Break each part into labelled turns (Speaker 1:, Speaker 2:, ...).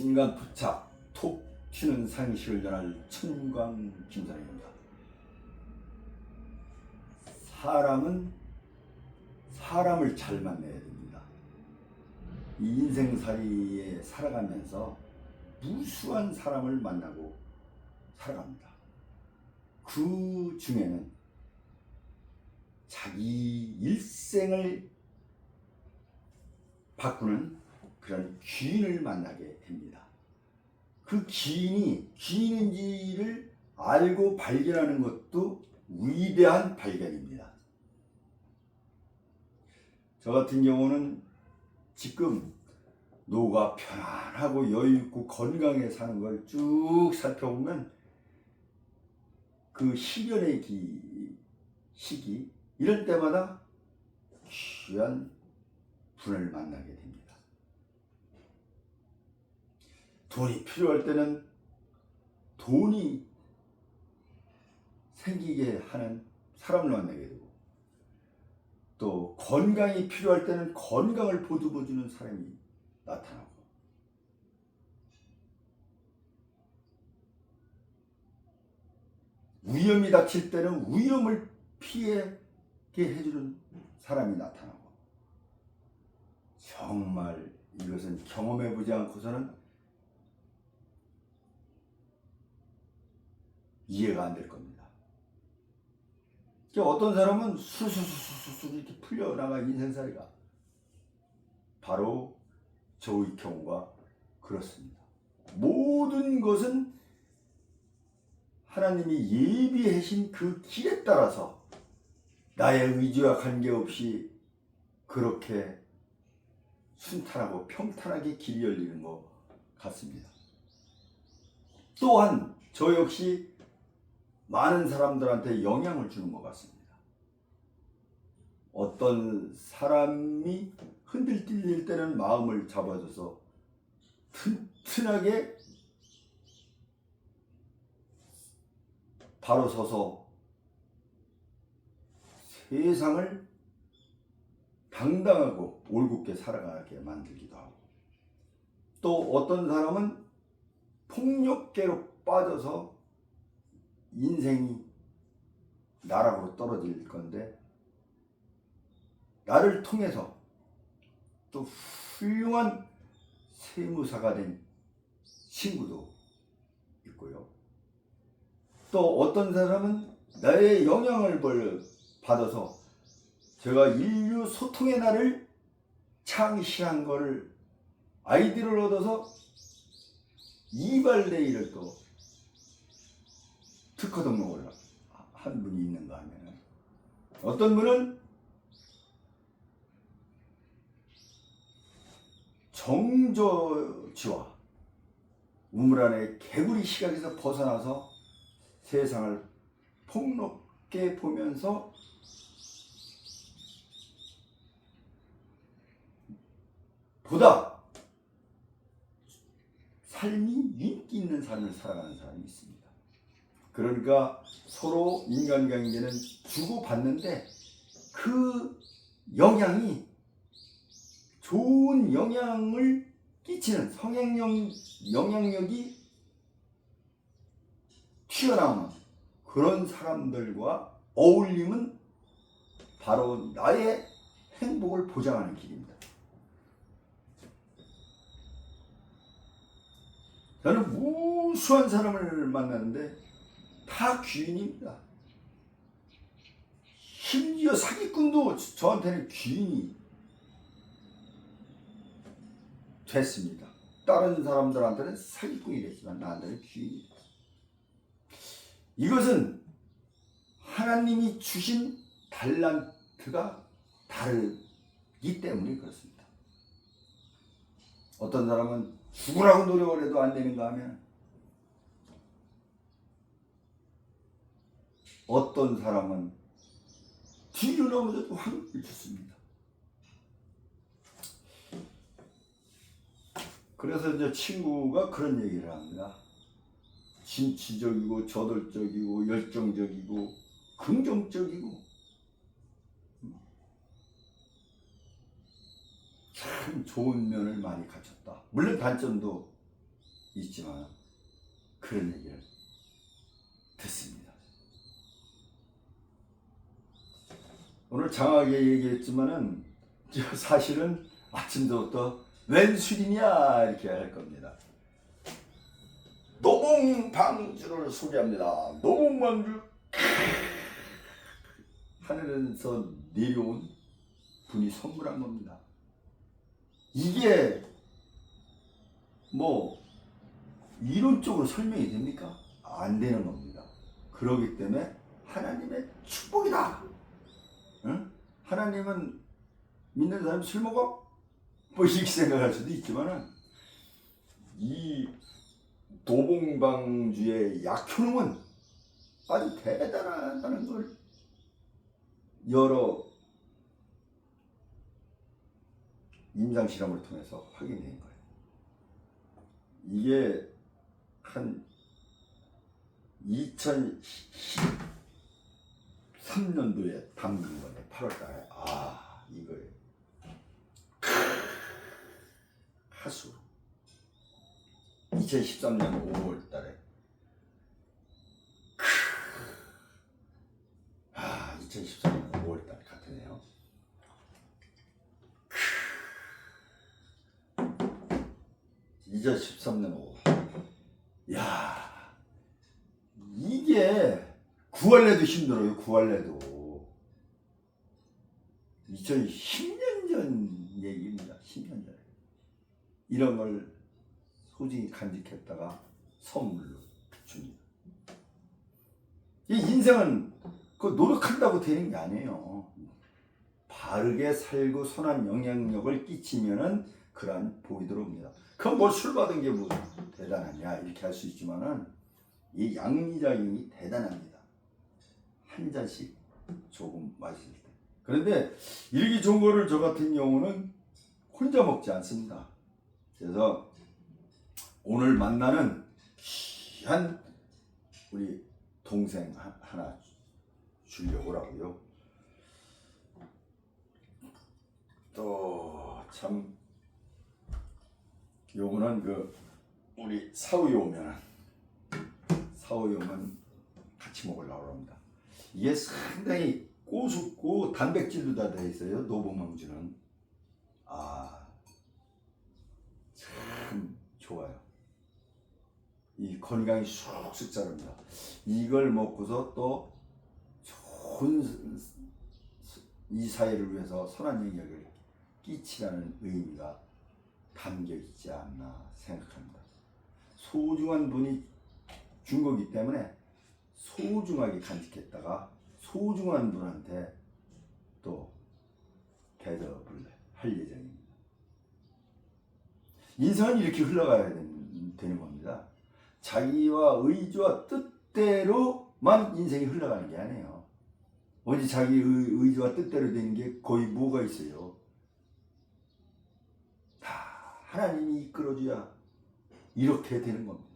Speaker 1: 신간 부착 톡 튀는 상식을 전할 천광 김사입니다. 사람은 사람을 잘 만나야 됩니다. 이 인생살이에 살아가면서 무수한 사람을 만나고 살아갑니다. 그 중에는 자기 일생을 바꾸는 그런 귀인을 만나게 됩니다. 그 귀인이 귀인인지를 알고 발견하는 것도 위대한 발견입니다. 저 같은 경우는 지금 노가 편안하고 여유 있고 건강해 사는 걸 쭉 살펴보면 그 시련의 기, 시기 이럴 때마다 귀한 분을 만나게 됩니다. 돈이 필요할 때는 돈이 생기게 하는 사람을 만나게 되고 또 건강이 필요할 때는 건강을 보듬어주는 사람이 나타나고. 위험이 닥칠 때는 위험을 피하게 해주는 사람이 나타나고. 정말 이것은 경험해보지 않고서는 이해가 안 될 겁니다. 그러니까 어떤 사람은 수수수수수 이렇게 풀려나가 인생살이가 바로 저의 경우가 그렇습니다. 모든 것은 하나님이 예비하신 그 길에 따라서 나의 의지와 관계없이 그렇게 순탄하고 평탄하게 길이 열리는 것 같습니다. 또한 저 역시 많은 사람들한테 영향을 주는 것 같습니다. 어떤 사람이 흔들릴 때는 마음을 잡아줘서 튼튼하게 바로 서서 세상을 당당하고 올곧게 살아가게 만들기도 하고 또 어떤 사람은 폭력계로 빠져서 인생이 나락으로 떨어질 건데 나를 통해서 또 훌륭한 세무사가 된 친구도 있고요. 또 어떤 사람은 나의 영향을 벌- 받아서 제가 인류 소통의 날을 창시한 거를 아이디어를 얻어서 이발레이를 또 특허 등록을 한 분이 있는가 하면 어떤 분은 정조지와 우물 안에 개구리 시각에서 벗어나서 세상을 폭넓게 보면서 보다 삶이 인기 있는 삶을 살아가는 사람이 있습니다. 그러니까 서로 인간관계는 주고받는데 그 영향이 좋은 영향을 끼치는 성행력 영향력이 튀어나오는 그런 사람들과 어울림은 바로 나의 행복을 보장하는 길입니다. 저는 무수한 사람을 만나는데 다 귀인입니다. 심지어 사기꾼도 저한테는 귀인이 됐습니다. 다른 사람들한테는 사기꾼이 됐지만 나한테는 귀인이 됐습니다. 이것은 하나님이 주신 달란트가 다르기 때문에 그렇습니다. 어떤 사람은 죽으라고 노력을 해도 안 되는가 하면 어떤 사람은 뒤로 넘어져도 확률을 주습니다. 그래서 이제 친구가 그런 얘기를 합니다. 진취적이고 저돌적이고 열정적이고 긍정적이고 참 좋은 면을 많이 갖췄다. 물론 단점도 있지만 그런 얘기를 듣습니다. 오늘 장하게 얘기했지만은 저 사실은 아침부터 웬 술이냐 이렇게 할 겁니다. 노봉방주를 소개합니다. 노봉방주 하늘에서 내려온 분이 선물한 겁니다. 이게 뭐 이론적으로 설명이 됩니까? 안 되는 겁니다. 그러기 때문에 하나님의 축복이다. 응? 하나님은 믿는 사람 술 먹어? 뭐 이렇게 생각할 수도 있지만은 이 도봉방주의 약효능은 아주 대단하다는 걸 여러 임상 실험을 통해서 확인된 거예요. 이게 한 2013년도에 담긴 건데 8월달에 아 이거 하수 2013년 5월달에 아 2013년 5월달 같으네요. 2013년 5월. 야 이게 구할래도 힘들어요. 구할래도 2010년 전 얘기입니다. 10년 전에 이런 걸 소중히 간직했다가 선물로 줍니다. 이 인생은 그 노력한다고 되는 게 아니에요. 바르게 살고 선한 영향력을 끼치면은 그러한 복이 들어옵니다. 그럼 뭘술 받은 게뭐 대단하냐 이렇게 할 수 있지만은 이 양리작용이 대단합니다. 한 잔씩 조금 마실 때. 그런데 일기 좋은 거를 저 같은 경우는 혼자 먹지 않습니다. 그래서 오늘 만나는 귀한 우리 동생 하- 하나 주려고 하고요. 또 참 요거는 그 우리 사우에 오면은 사우에 오면 같이 먹으려고 합니다. 이게 상당히 꼬숩고 단백질도 다돼 있어요. 노봉망주는 아 참 좋아요. 이 건강이 쑥쑥 자랍니다. 이걸 먹고서 또 좋은 이 사회를 위해서 선한 영향을 끼치라는 의미가 담겨 있지 않나 생각합니다. 소중한 분이 준 거기 때문에 소중하게 간직했다가 소중한 분한테 또 대접을 할 예정입니다. 인생은 이렇게 흘러가야 되는, 되는 겁니다. 자기와 의지와 뜻대로만 인생이 흘러가는 게 아니에요. 어디 자기 의, 의지와 뜻대로 되는 게 거의 뭐가 있어요? 다 하나님이 이끌어줘야 이렇게 되는 겁니다.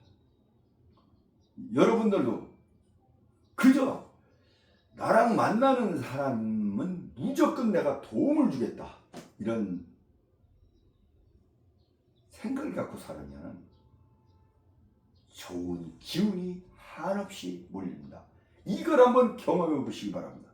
Speaker 1: 여러분들도 그저 나랑 만나는 사람은 무조건 내가 도움을 주겠다. 이런 생각을 갖고 살면 좋은 기운이 한없이 몰립니다. 이걸 한번 경험해 보시기 바랍니다.